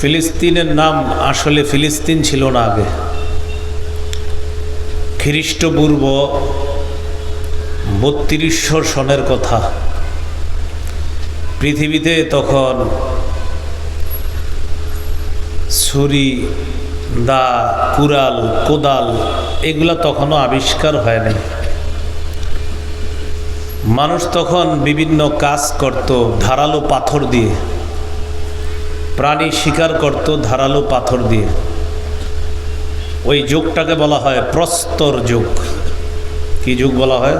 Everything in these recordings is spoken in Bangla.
ফিলিস্তিনের নাম আসলে ফিলিস্তিন ছিল না আগে। খ্রিস্টপূর্ব বত্রিশশো সনের কথা। পৃথিবীতে তখন ছুরি, দা, কুড়াল, কোদাল এগুলা তখনও আবিষ্কার হয়নি। মানুষ তখন বিভিন্ন কাজ করত, ধারালো পাথর দিয়ে। প্রাণী শিকার করত ধারালো পাথর দিয়ে। ওই যুগটাকে বলা হয় প্রস্তর যুগ। কি যুগ বলা হয়?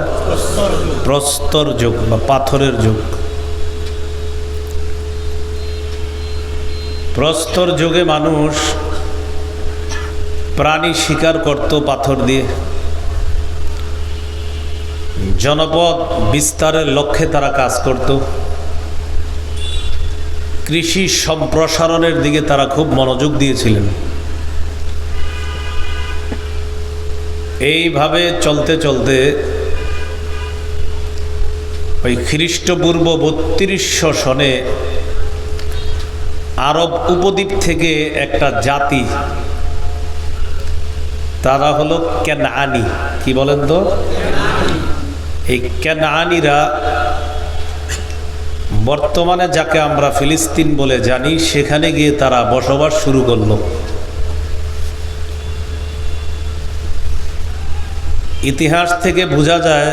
প্রস্তর যুগ বা পাথরের যুগ। প্রস্তর যুগে মানুষ প্রাণী শিকার করত পাথর দিয়ে। জনপদ বিস্তারের লক্ষ্যে তারা কাজ করত। কৃষি সম্প্রসারণের দিকে তারা খুব মনোযোগ দিয়েছিলেন। এইভাবে চলতে চলতে ওই খ্রিস্টপূর্ব বত্রিশশো সনে আরব উপদ্বীপ থেকে একটা জাতি, তারা হলো কেনানি কি বলেন তো? এই কেনানিরা বর্তমানে যাকে আমরা ফিলিস্তিন বলে জানি, সেখানে গিয়ে তারা বসবাস শুরু করল। ইতিহাস থেকে বোঝা যায়,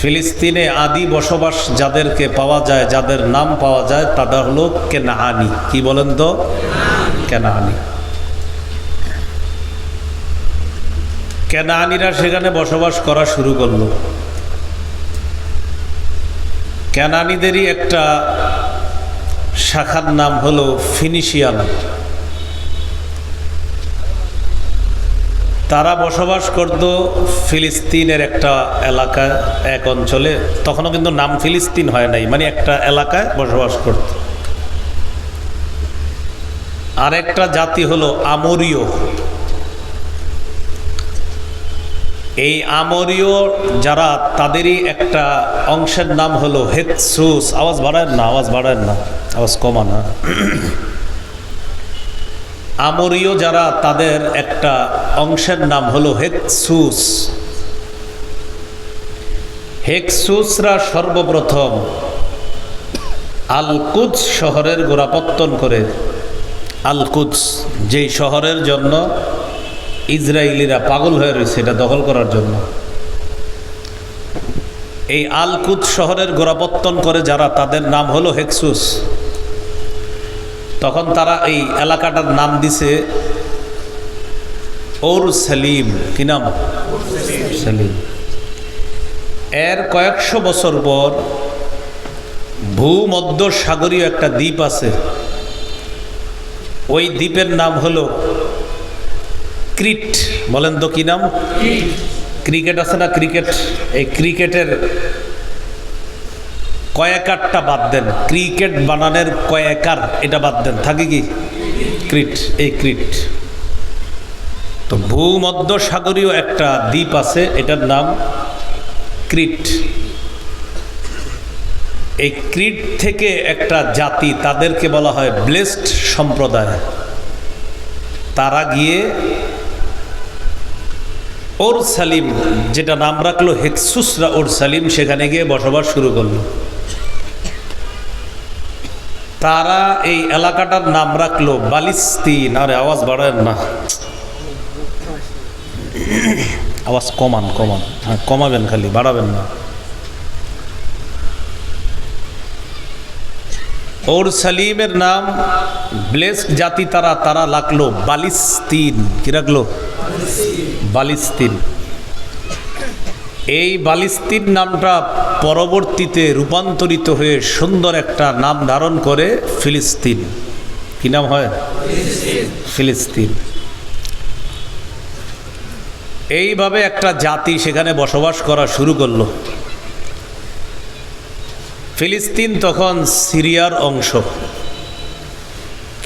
ফিলিস্তিনে আদি বসবাস যাদেরকে পাওয়া যায়, যাদের নাম পাওয়া যায়, তারা হলো কেনাহানি। কি বলেন তো? কেনাহানি। কেনাহানিরা সেখানে বসবাস করা শুরু করল। কেনানিদেরই একটা শাখার নাম হলো ফিনিশিয়ান। তারা বসবাস করত ফিলিস্তিনের একটা এলাকা, এক অঞ্চলে। তখনও কিন্তু নাম ফিলিস্তিন হয় নাই মানে একটা এলাকায় বসবাস করত। আরেকটা জাতি হলো আমরীয়। এই আমরীয় যারা, তাদেরই একটা অংশের নাম হলো হেকসুস আওয়াজ বাড়ায় না, আওয়াজ বাড়ায় না, আওয়াজ কমা না আমরীয় যারা, তাদের একটা অংশের নাম হলো হেকসুস হেকসুসরা সর্বপ্রথম আলকুচ শহরের গোড়াপত্তন করে। আলকুচ যেই শহরের জন্য ইসরায়েলিরা পাগল হয়ে রয়েছে এটা দখল করার জন্য। এই আলকুচ শহরের গোড়াপত্তন করে যারা, তাদের নাম হলো হেকসুস। তখন তারা এই এলাকাটার নাম দিছে ওর সেলিম কি নাম? সেলিম এর কয়েকশো বছর পর ভূমধ্য সাগরীয় একটা দ্বীপ আছে। ওই দ্বীপের নাম হলো ক্রিট বলেন তো কি নাম? ক্রিকেট আছে না ক্রিকেট? এই ক্রিকেটের কয়েকারটা বাদ দেন। ক্রিকেট বানানের কয়েকার এটা বাদ দেন। থাকে কি? ক্রিট, এই ক্রিট। তো ভূমধ্য সাগরীয় একটা দ্বীপ আছে, এটার নাম ক্রিট। এই ক্রিট থেকে একটা জাতি, তাদেরকে বলা হয় ব্লেসড সম্প্রদায়। তারা গিয়ে ওর সালিম যেটা নাম রাখল হেকসুসরা ওর সালিম সেখানে গিয়ে বসবাস শুরু করল। তারা এই এলাকাটার নাম রাখল বালিস্তিন। আরে, আওয়াজ বাড়ায় না। আওয়াজ কমান কমান। হ্যাঁ কমাবেন খালি, বাড়াবেন না। ওর সালিমের নাম ব্লেসড জাতি তারা তারা লাগল বালিস্তিন। কি রাখল বালিস্তিন। এই বালিস্তিন নামটা পরবর্তীতে রূপান্তরিত হয়ে সুন্দর একটা নাম ধারণ করে ফিলিস্তিন। কি নাম হয়? ফিলিস্তিন। এইভাবে একটা জাতি সেখানে বসবাস করা শুরু করল। ফিলিস্তিন তখন সিরিয়ার অংশ।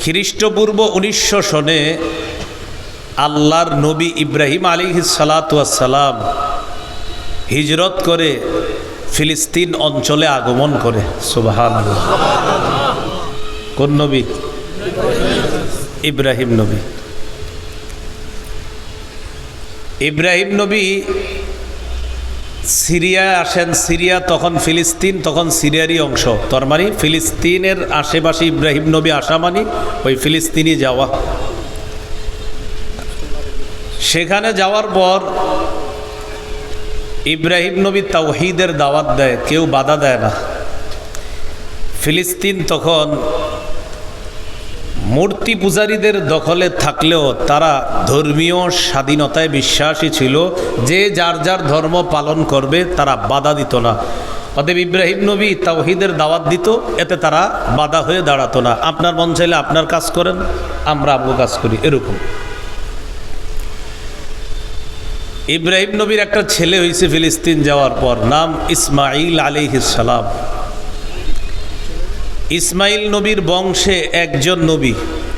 খ্রিস্টপূর্ব উনিশশো সনে আল্লাহর নবী ইব্রাহিম আলী সালাতাম হিজরত করে ফিলিস্তিন অঞ্চলে আগমন করে। সুবাহান কোন নবী? ইব্রাহিম নবী। ইব্রাহিম নবী সিরিয়ায় আসেন, সিরিয়া, তখন ফিলিস্তিন, তখন সিরিয়ারই অংশ। তার মানে ফিলিস্তিনের আশেপাশে ইব্রাহিম নবী আসা মানে ওই ফিলিস্তিনি যাওয়া। সেখানে যাওয়ার পর ইব্রাহিম নবী তাওহিদের দাওয়াত দেয়, কেউ বাধা দেয় না। ফিলিস্তিন তখন মূর্তি পূজারীদের দখলে থাকলেও তারা ধর্মীয় স্বাধীনতায় বিশ্বাসী ছিল। যে যার যার ধর্ম পালন করবে, তারা বাধা দিত না। অতএব ইব্রাহিম নবী তাওহিদের দাওয়াত দিত, এতে তারা বাধা হয়ে দাঁড়াতো না। আপনার মন চাইলে আপনার কাজ করেন, আমরা আমগো কাজ করি, এরকম। ইব্রাহিম নবীর একটা ছেলে হয়েছে ফিলিস্তিন যাওয়ার পর, নাম ইসমাইল আলী সালাম। ইসমাইল নবীর বংশে একজন নবী,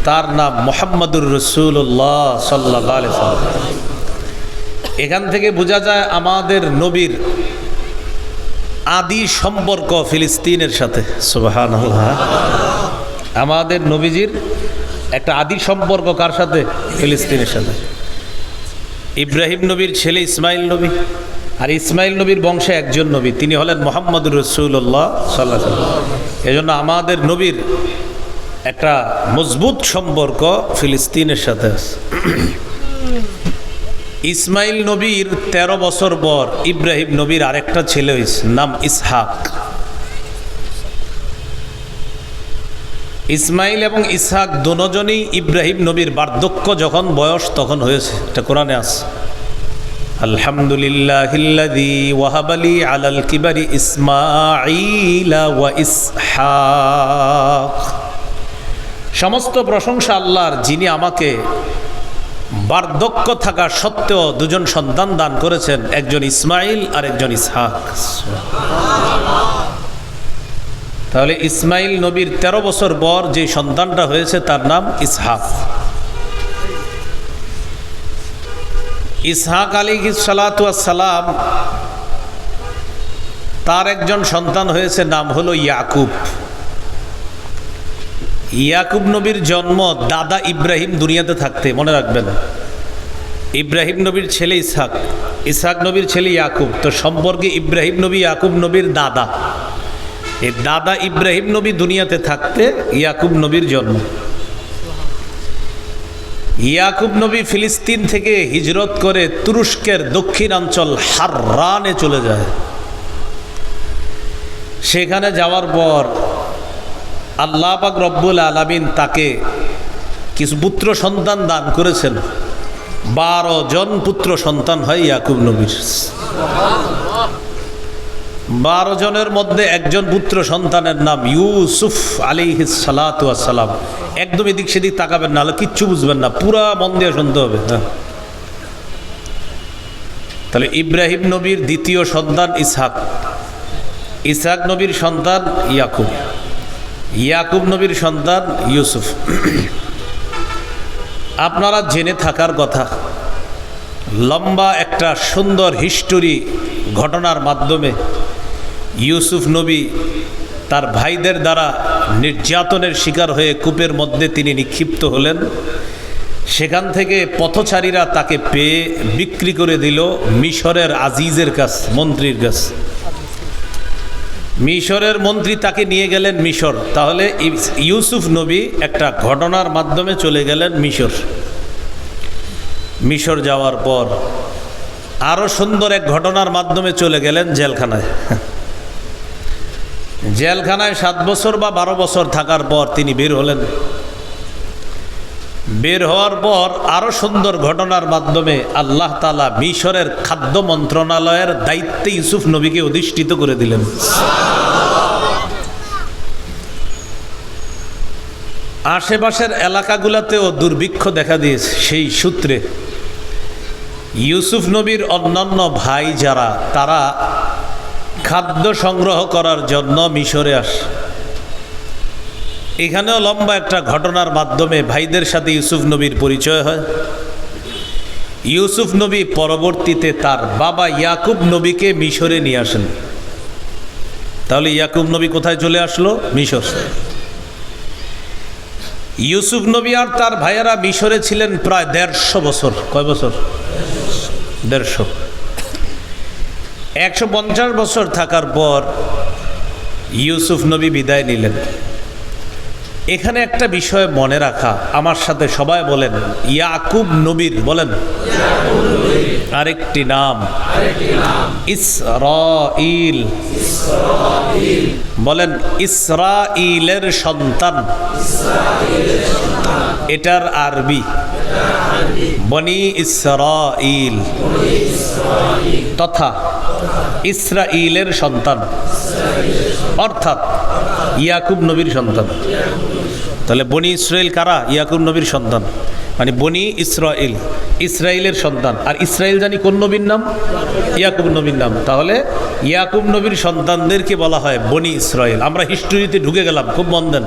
তার নাম মোহাম্মদুর রসুল্লাহ সাল্লাহ এখান থেকে বোঝা যায় আমাদের নবীর আদি সম্পর্ক ফিলিস্তিনের সাথে। সুবাহান আমাদের নবীজির একটা আদি সম্পর্ক কার সাথে? ফিলিস্তিনের সাথে। ইব্রাহিম নবীর ছেলে ইসমাইল নবী। আর ইসমাইল নবীর বংশে একজন নবী, তিনি হলেন মোহাম্মদুর রসুল্লাহ সাল্লাহ এজন্য আমাদের নবীর একটা মজবুত সম্পর্ক ফিলিস্তিনের সাথে আছে। ইসমাইল নবীর ১৩ বছর পর ইব্রাহিম নবীর আরেকটা ছেলে হয়েছে, নাম ইসহাক। ইসমাইল এবং ইসহাক দুজনই ইব্রাহিম নবীর বার্ধক্য যখন বয়স তখন হয়েছে, এটা কোরআনে আছে। আলহামদুলিল্লাহিল্লাযী ওয়াহাবালি আলাল কিবারি ইসমাঈলা ওয়া ইসহাক। সমস্ত প্রশংসা আল্লাহর, যিনি আমাকে বার্ধক্য থাকা সত্ত্বেও দুজন সন্তান দান করেছেন, একজন ইসমাইল আর একজন ইসহাক। তাহলে ইসমাইল নবীর ১৩ বছর পর যে সন্তানটা হয়েছে, তার নাম ইসহাক। ইসহাক আলী সালাম তার একজন সন্তান হয়েছে, নাম হলো ইয়াকুব। ইয়াকুব নবীর জন্ম দাদা ইব্রাহিম দুনিয়াতে থাকতে, মনে রাখবেন। ইব্রাহিম নবীর ছেলে ইসহাক ইসহাক নবীর ছেলে ইয়াকুব। তো সম্পর্কে ইব্রাহিম নবী, ইয়াকুব নবীর দাদা। এই দাদা ইব্রাহিম নবী দুনিয়াতে থাকতে ইয়াকুব নবীর জন্ম। ইয়াকুব নবী ফিলিস্তিন থেকে হিজরত করে তুরস্কের দক্ষিণাঞ্চল হাররানে চলে যায়। সেখানে যাওয়ার পর আল্লাহ পাক রব্বুল আলমিন তাকে কিছু পুত্র সন্তান দান করেছেন। বারো জন পুত্র সন্তান হয় ইয়াকুব নবীর। বারো জনের মধ্যে একজন পুত্র সন্তানের নাম ইউসুফ আলী সালাম। একদম এদিক সেদিক তাকাবেন না কিচ্ছু বুঝবেন না, পুরা মন দিয়ে শুনতে হবে। হ্যাঁ। তাহলে ইব্রাহিম নবীর দ্বিতীয় সন্তান ইসহাক। ইসহাক নবীর সন্তান ইয়াকুব। ইয়াকুব নবীর সন্তান ইউসুফ। আপনারা জেনে থাকার কথা, লম্বা একটা সুন্দর হিস্টোরি ঘটনার মাধ্যমে ইউসুফ নবী তার ভাইদের দ্বারা নির্যাতনের শিকার হয়ে কূপের মধ্যে তিনি নিক্ষিপ্ত হলেন। সেখান থেকে পথচারীরা তাকে পেয়ে বিক্রি করে দিল মিশরের আজিজের কাছ, মন্ত্রীর কাছ। মিশরের মন্ত্রী তাকে নিয়ে গেলেন মিশর। তাহলে ইউসুফ নবী একটা ঘটনার মাধ্যমে চলে গেলেন মিশর। মিশর যাওয়ার পর আরও সুন্দর এক ঘটনার মাধ্যমে চলে গেলেন জেলখানায়। জেলখানায় সাত বছর বা বারো বছর থাকার পর তিনি বের হলেন। বের হওয়ার পর আরও সুন্দর ঘটনার মাধ্যমে আল্লাহ তালা মিশরের খাদ্য মন্ত্রণালয়ের দায়িত্বে ইউসুফ নবীকে অধিষ্ঠিত করে দিলেন। আশেপাশের এলাকাগুলোতেও দুর্ভিক্ষ দেখা দিয়েছে সেই সূত্রে। ইউসুফ নবীর অন্যান্য ভাই যারা, তারা খাদ্য সংগ্রহ করার জন্য মিশরে আসে। এখানেও লম্বা একটা ঘটনার মাধ্যমে ভাইদের সাথে ইউসুফ নবীর পরিচয় হয়। ইউসুফ নবী পরবর্তীতে তার বাবা ইয়াকুব নবীকে মিশরে নিয়ে আসেন। তাহলে ইয়াকুব নবী কোথায় চলে আসলো? মিশর। ইউসুফ নবী আর তার ভাইয়েরা মিশরে ছিলেন প্রায় দেড়শো বছর। কয় বছর? দেড়শো। একশো পঞ্চাশ বছর থাকার পর ইউসুফ নবী বিদায় নিলেন। এখানে একটা বিষয় মনে রাখা, আমার সাথে সবাই বলেন, ইয়াকুব নবীর বলেন, আরেকটি নাম ইসরাইল বলেন ইসরাইলের সন্তান। এটার আরবি। বনি ইসরাইল তথা ইসরাইলের সন্তান। অর্থাৎ ইয়াকুব নবীর সন্তান। তাহলে বনি ইসরায়েল কারা? ইয়াকুব নবীর সন্তান। মানে বনি ইসরায়েল ইসরায়েলের সন্তান। আর ইসরায়েল জানি কোন নবীর নাম? ইয়াকুব নবীর নাম। তাহলে ইয়াকুব নবীর সন্তানদেরকে বলা হয় বনি ইসরায়েল আমরা হিস্টোরিতে ঢুকে গেলাম, খুব মন দেন।